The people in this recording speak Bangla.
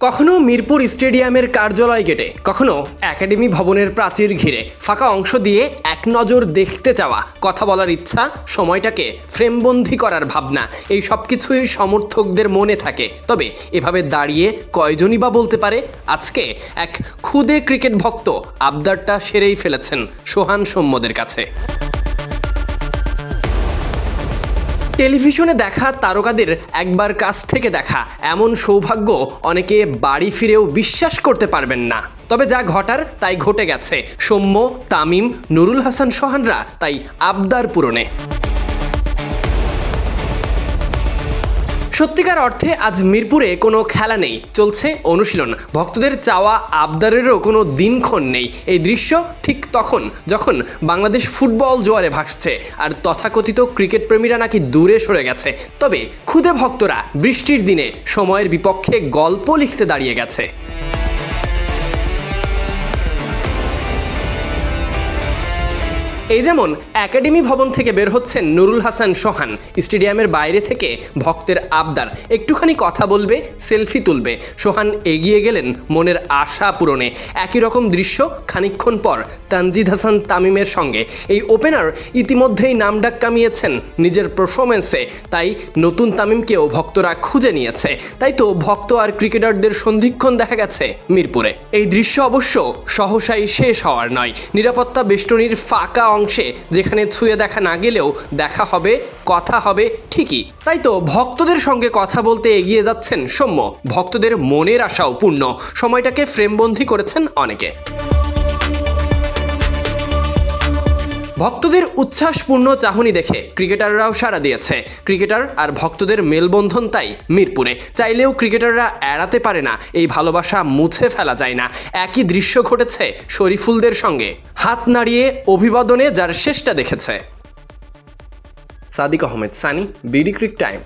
কখনো মিরপুর স্টেডিয়ামের কার্যালয় গেটে, কখনো একাডেমি ভবনের প্রাচীর ঘিরে ফাঁকা অংশ দিয়ে এক নজর দেখতে চাওয়া, কথা বলার ইচ্ছা, সময়টাকে ফ্রেমবন্দি করার ভাবনা, এই সব কিছুই সমর্থকদের মনে থাকে। তবে এভাবে দাঁড়িয়ে কয়জনই বা বলতে পারে? আজকে এক ক্ষুদে ক্রিকেট ভক্ত আবদারটা সেরেই ফেলেছেন সোহান সৌম্যদের কাছে। টেলিভিশনে দেখা তারকাদের একবার কাছ থেকে দেখা। এমন সৌভাগ্য অনেকে বাড়ি ফিরেও বিশ্বাস করতে পারবেন না। তবে যা ঘটার তাই ঘটে গেছে। সৌম্য, তামিম, নুরুল হাসান সোহানরা তাই আবদার পূরণে। সত্যিকার অর্থে আজ মিরপুরে কোনো খেলা নেই, চলছে অনুশীলন। ভক্তদের চাওয়া আবদারেরও কোনো দিনক্ষণ নেই। এই দৃশ্য ঠিক তখন, যখন বাংলাদেশ ফুটবল জোয়ারে ভাসছে আর তথাকথিত ক্রিকেট প্রেমীরা নাকি দূরে সরে গেছে। তবে ক্ষুদে ভক্তরা বৃষ্টির দিনে সময়ের বিপক্ষে গল্প লিখতে দাঁড়িয়ে গেছে। এই যেমন একাডেমি ভবন থেকে বের হচ্ছেন নুরুল হাসান সোহান। স্টেডিয়ামের বাইরে থেকে ভক্তের আবদার। একটুখানি কথা বলবে, সেলফি তুলবে। সোহান এগিয়ে গেলেন মনের আশা পূরণে। একই রকম দৃশ্য খানিকক্ষণ পর তানজিদ হাসান তামিমের সঙ্গে। এই ওপেনার ইতিমধ্যেই নামডাক কামিয়েছেন নিজের পারফরমেন্সে তাই নতুন তামিমকেও ভক্তরা খুঁজে নিয়েছে। তাই তো ভক্ত আর ক্রিকেটারদের সন্ধিক্ষণ দেখা গেছে মিরপুরে। এই দৃশ্য অবশ্য সহসাই শেষ হওয়ার নয়। নিরাপত্তা বেষ্টনীর ফাঁকা অংশে, যেখানে ছুঁয়ে দেখা না গেলেও দেখা হবে, কথা হবে ঠিকই। তাই তো ভক্তদের সঙ্গে কথা বলতে এগিয়ে যাচ্ছেন সৌম্য। ভক্তদের মনের আশাও পূর্ণ। সময়টাকে ফ্রেমবন্দি করেছেন অনেকে। ভক্তদের উচ্ছ্বাসপূর্ণ চাহনি দেখে ক্রিকেটাররাও সাড়া দিয়েছে। ক্রিকেটার আর ভক্তদের মেলবন্ধন তাই মিরপুরে। চাইলেও ক্রিকেটাররা এড়াতে পারে না। এই ভালোবাসা মুছে ফেলা যায় না। একই দৃশ্য ঘটেছে শরীফুলদের সঙ্গে। হাত নাড়িয়ে অভিবাদনে যার শেষটা দেখেছে। Sadiq Ahmed, Sunny, BD crictime.